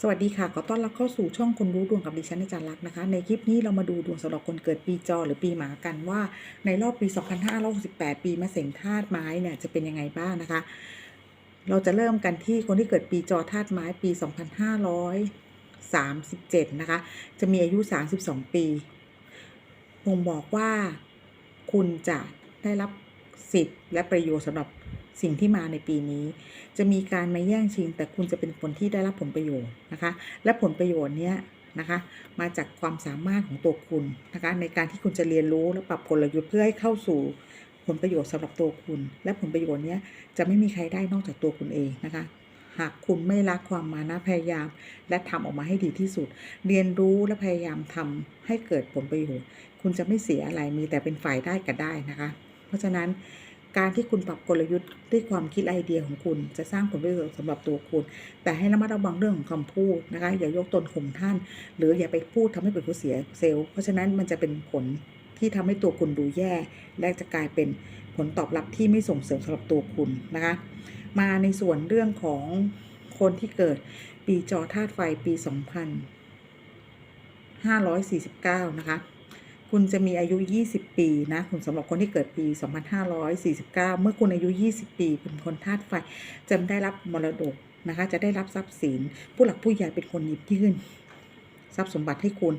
สวัสดีค่ะ ขอต้อนรับเข้าสู่ช่องคนรู้ดวงกับดิฉันอาจารย์ลักษณ์นะคะ ในคลิปนี้เรามาดูดวงสำหรับคนเกิดปีจอหรือปีหมากันว่า ในรอบปี 2568 ปีมะเสงธาตุไม้เนี่ยจะเป็นยังไงบ้างนะคะ เราจะเริ่มกันที่คนที่เกิดปีจอธาตุไม้ปี 2537 นะคะ จะมีอายุ 32 ปีบ่งบอกว่าคุณจะได้รับสิทธิ์และประโยชน์สำหรับ สิ่งที่มาในปีนี้ จะมีการมาแย่งชิง แต่คุณจะเป็นคนที่ได้รับผลประโยชน์นะคะ และผลประโยชน์เนี้ยนะคะมาจากความสามารถของตัวคุณนะคะในการที่คุณจะเรียนรู้และปรับกลยุทธ์เพื่อให้เข้าสู่ผลประโยชน์สำหรับตัวคุณ และผลประโยชน์เนี้ยจะไม่มีใครได้นอกจากตัวคุณเองนะคะ หากคุณไม่ละความมานะพยายาม และทำออกมาให้ดีที่สุด เรียนรู้และพยายามทำให้เกิดผลประโยชน์ คุณจะไม่เสียอะไรมีแต่เป็นฝ่ายได้กับได้นะคะ เพราะฉะนั้น การที่คุณปรับกลยุทธ์ด้วยความคิดไอเดียของคุณจะสร้างผลประโยชน์สำหรับตัวคุณ แต่ให้ระมัดระวังเรื่องของคำพูดนะคะ อย่ายกตนข่มท่าน หรืออย่าไปพูดทำให้เกิดผู้เสียเซลล์ เพราะฉะนั้นมันจะเป็นผลที่ทำให้ตัวคุณดูแย่ และจะกลายเป็นผลตอบรับที่ไม่ส่งเสริมสำหรับตัวคุณนะคะ มาในส่วนเรื่องของคนที่เกิดปีจอธาตุไฟปี 2549 นะคะ คุณจะมีอายุ 20 ปีนะคุณสำหรับคนที่เกิดปี 2549 เมื่อคุณอายุ 20 ปีเป็นคนธาตุไฟจะได้รับมรดกนะคะ จะได้รับทรัพย์สิน ผู้หลักผู้ใหญ่เป็นคนหยิบยื่น ทรัพย์สมบัติให้คุณ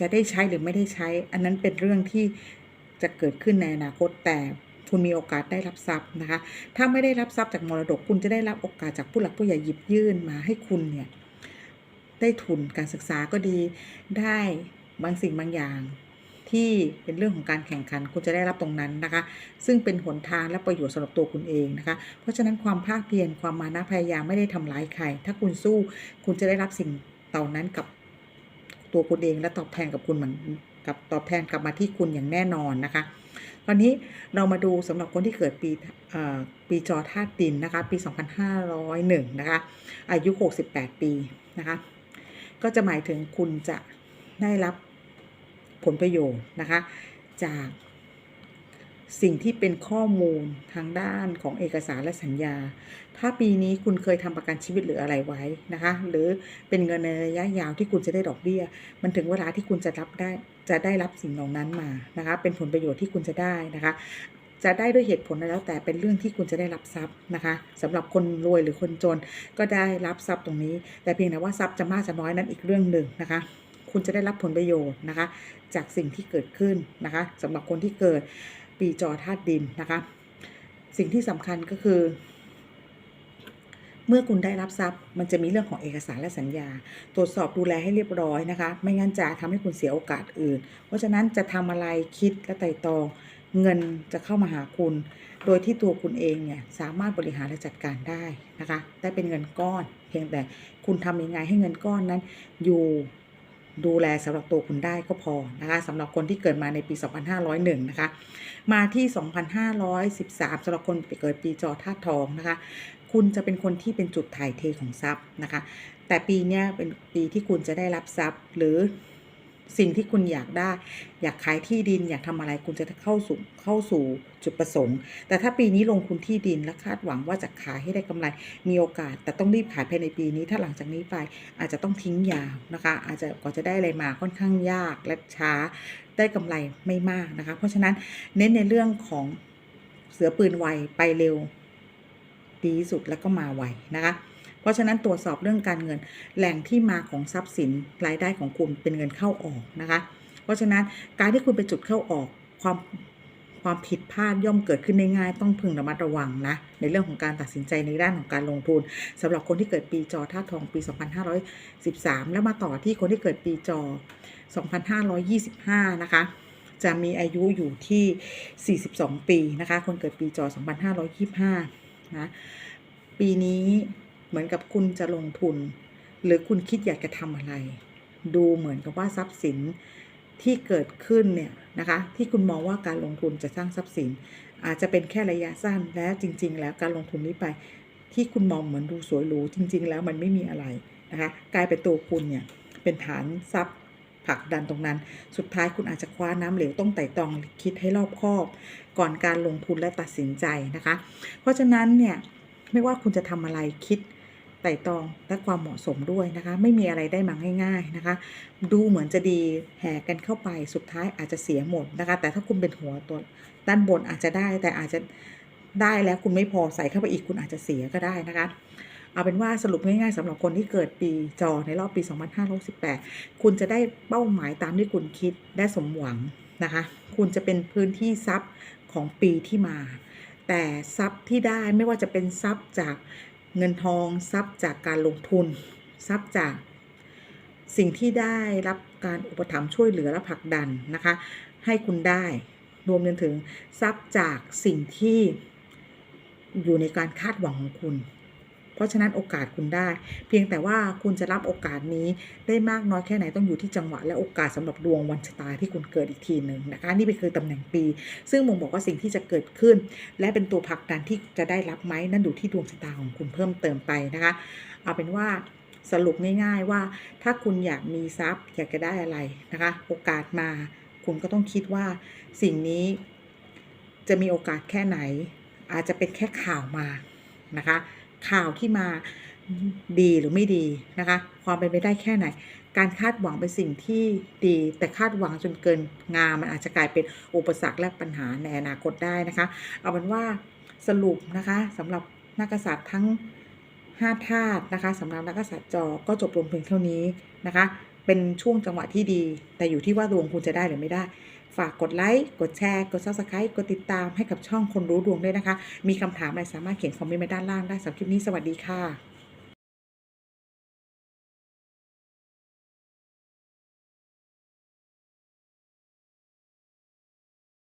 จะได้ใช้หรือไม่ได้ใช้ อันนั้นเป็นเรื่องที่จะเกิดขึ้นในอนาคตแต่คุณมีโอกาสได้รับทรัพย์นะคะ ถ้าไม่ได้รับทรัพย์จากมรดกคุณจะได้รับโอกาสจากผู้หลักผู้ใหญ่หยิบยื่นมาให้คุณเนี่ยได้ทุนการศึกษาก็ดีได้บางสิ่งบางอย่าง ที่เป็นเรื่องของการแข่งขันคุณจะได้รับตรงนั้นนะคะ ซึ่งเป็นหนทางและประโยชน์สำหรับตัวคุณเองนะคะ เพราะฉะนั้นความภาคเพียรความมานะพยายามไม่ได้ทำร้ายใคร ถ้าคุณสู้คุณจะได้รับสิ่งเหล่านั้นกับตัวคุณเองและตอบแทนกับคุณเหมือนกับตอบแทนกลับมาที่คุณอย่างแน่นอนนะคะตอนนี้เรามาดูสำหรับคนที่เกิดปีปีจอธาตุดินนะคะปี 2501 นะคะ อายุ 68 ปีนะคะ ก็จะหมายถึงคุณจะได้รับ ผลประโยชน์นะคะ จากสิ่งที่เป็นข้อมูลทางด้านของเอกสารและสัญญา ถ้าปีนี้คุณเคยทำประกันชีวิตหรืออะไรไว้นะคะ หรือเป็นเงินในระยะยาวที่คุณจะได้ดอกเบี้ย มันถึงเวลาที่คุณจะรับได้ จะได้รับสิ่งเหล่านั้นมานะคะ เป็นผลประโยชน์ที่คุณจะได้นะคะ จะได้ด้วยเหตุผลแล้วแต่เป็นเรื่องที่คุณจะได้รับทรัพย์นะคะสำหรับคนรวยหรือคนจนก็ได้รับทรัพย์ตรงนี้ แต่เพียงแต่ว่าทรัพย์จะมากจะน้อยนั้นอีกเรื่องหนึ่งนะคะ คุณจะได้รับผลประโยชน์นะคะ จากสิ่งที่เกิดขึ้นนะคะสำหรับคนที่เกิดปีจอธาตุดินนะคะ สิ่งที่สำคัญก็คือเมื่อคุณได้รับทรัพย์มันจะมีเรื่องของเอกสารและสัญญา ตรวจสอบดูแลให้เรียบร้อยนะคะ ไม่งั้นจะทำให้คุณเสียโอกาสอื่น เพราะฉะนั้นจะทำอะไรคิดและไต่ตอง เงินจะเข้ามาหาคุณ โดยที่ตัวคุณเองเนี่ยสามารถบริหารและจัดการได้นะคะ ได้เป็นเงินก้อน เพียงแต่คุณทำยังไงให้เงินก้อนนั้นอยู่ ดูแลสำหรับตัวคุณได้ก็พอนะคะสำหรับคนที่เกิดมาในปี 2501 นะคะ มาที่ 2513สำหรับคนเกิดปีจอธาตุทองนะคะ คุณจะเป็นคนที่เป็นจุดถ่ายเทของทรัพย์นะคะ แต่ปีนี้เป็นปีที่คุณจะได้รับทรัพย์หรือ สิ่งที่คุณอยากได้ อยากขายที่ดินอยากทำอะไรคุณจะเข้าสู่เข้าสู่จุดประสงค์ แต่ถ้าปีนี้ลงทุนที่ดินและคาดหวังว่าจะขายให้ได้กำไรมีโอกาส แต่ต้องรีบขายภายในปีนี้ถ้าหลังจากนี้ไปอาจจะต้องทิ้งยาวนะคะ อาจจะกว่าจะได้อะไรมาค่อนข้างยากและช้าได้กำไรไม่มากนะคะ เพราะฉะนั้นเน้นในเรื่องของเสือปืนไวไปเร็วดีสุดแล้วก็มาไวนะคะ เพราะฉะนั้นตรวจสอบเรื่องการเงิน แหล่งที่มาของทรัพย์สินรายได้ของคุณเป็นเงินเข้าออกนะคะ เพราะฉะนั้นการที่คุณไปจุดเข้าออกความความผิดพลาดย่อมเกิดขึ้นได้ง่ายต้องพึงระมัดระวังนะ ในเรื่องของการตัดสินใจในด้านของการลงทุนสำหรับคนที่เกิดปีจอธาตุทองปี 2513 แล้วมาต่อที่คนที่เกิดปีจอ 2525 นะคะ จะมีอายุอยู่ที่ 42 ปีนะคะ คนเกิดปีจอ 2525 นะ ปีนี้ เหมือนกับคุณจะลงทุน หรือคุณคิดอยากจะทำอะไร ดูเหมือนกับว่าทรัพย์สินที่เกิดขึ้นเนี่ยนะคะที่คุณมองว่าการลงทุนจะสร้างทรัพย์สิน อาจจะเป็นแค่ระยะสั้นและจริง ๆ แล้วการลงทุนนี้ไป ที่คุณมองเหมือนดูสวยหรูจริง ๆ แล้วมันไม่มีอะไรนะคะกลายเป็นตัวคุณเนี่ยเป็นฐานทรัพย์ผลักดันตรงนั้น สุดท้ายคุณอาจจะคว้าน้ำเหลวต้องไต่ตองคิดให้รอบคอบ ก่อนการลงทุนและตัดสินใจนะคะ เพราะฉะนั้นเนี่ยไม่ว่าคุณจะทำอะไรคิด ไต่ตองและความเหมาะสมด้วยนะคะ ไม่มีอะไรได้มาง่ายๆนะคะ ดูเหมือนจะดีแห่กันเข้าไปสุดท้ายอาจจะเสียหมดนะคะ แต่ถ้าคุณเป็นหัวตัวด้านบนอาจจะได้ แต่อาจจะได้แล้วคุณไม่พอใส่เข้าไปอีกคุณอาจจะเสียก็ได้นะคะเอาเป็นว่าสรุปง่ายๆสำหรับคนที่เกิดปีจอในรอบปี 2568 คุณจะได้เป้าหมายตามที่คุณคิดได้สมหวังนะคะ คุณจะเป็นพื้นที่ทรัพย์ของปีที่มา แต่ทรัพย์ที่ได้ไม่ว่าจะเป็นทรัพย์จาก เงินทองทรัพย์จากการลงทุน ทรัพย์จากสิ่งที่ได้รับการอุปถัมภ์ช่วยเหลือและผลักดันนะคะ ให้คุณได้รวมจนถึงทรัพย์จากสิ่งที่อยู่ในการคาดหวังของคุณ ราะฉะนั้นโอกาสคุณได้ เพียงแต่ว่าคุณจะรับโอกาสนี้ได้มากน้อยแค่ไหนต้องอยู่ที่จังหวะและโอกาสสำหรับดวงวันชะตาที่คุณเกิดอีกทีหนึ่งนะคะนี่เป็นคือตำแหน่งปี ซึ่งมงบอกว่าสิ่งที่จะเกิดขึ้น และเป็นตัวผลักดันที่จะได้รับไหมนั่นอยู่ที่ดวงชะตาของคุณเพิ่มเติมไปนะคะเอาเป็นว่าสรุปง่ายๆว่าถ้าคุณอยากมีทรัพย์อยากจะได้อะไรนะคะ โอกาสมา คุณก็ต้องคิดว่าสิ่งนี้จะมีโอกาสแค่ไหน อาจจะเป็นแค่ข่าวมานะคะ ข่าวที่มาดีหรือไม่ดีนะคะ ความเป็นไปได้แค่ไหน การคาดหวังเป็นสิ่งที่ดี แต่คาดหวังจนเกินงามมันอาจจะกลายเป็นอุปสรรคและปัญหาในอนาคตได้นะคะ เอาเป็นว่าสรุปนะคะสำหรับนักกษัตริย์ทั้ง5ธาตุนะคะสำหรับนักกษัตริย์จอก็จบลงเพียงเท่านี้นะคะ เป็นช่วงจังหวะที่ดี แต่อยู่ที่ว่าดวงคุณจะได้หรือไม่ได้ ฝากกดไลค์กดแชร์กด subscribe กดติดตามให้กับช่องคนรู้ดวงด้วยนะคะ มีคำถามอะไรสามารถเขียนคอมเมนต์มาด้านล่างได้สำหรับคลิปนี้สวัสดีค่ะ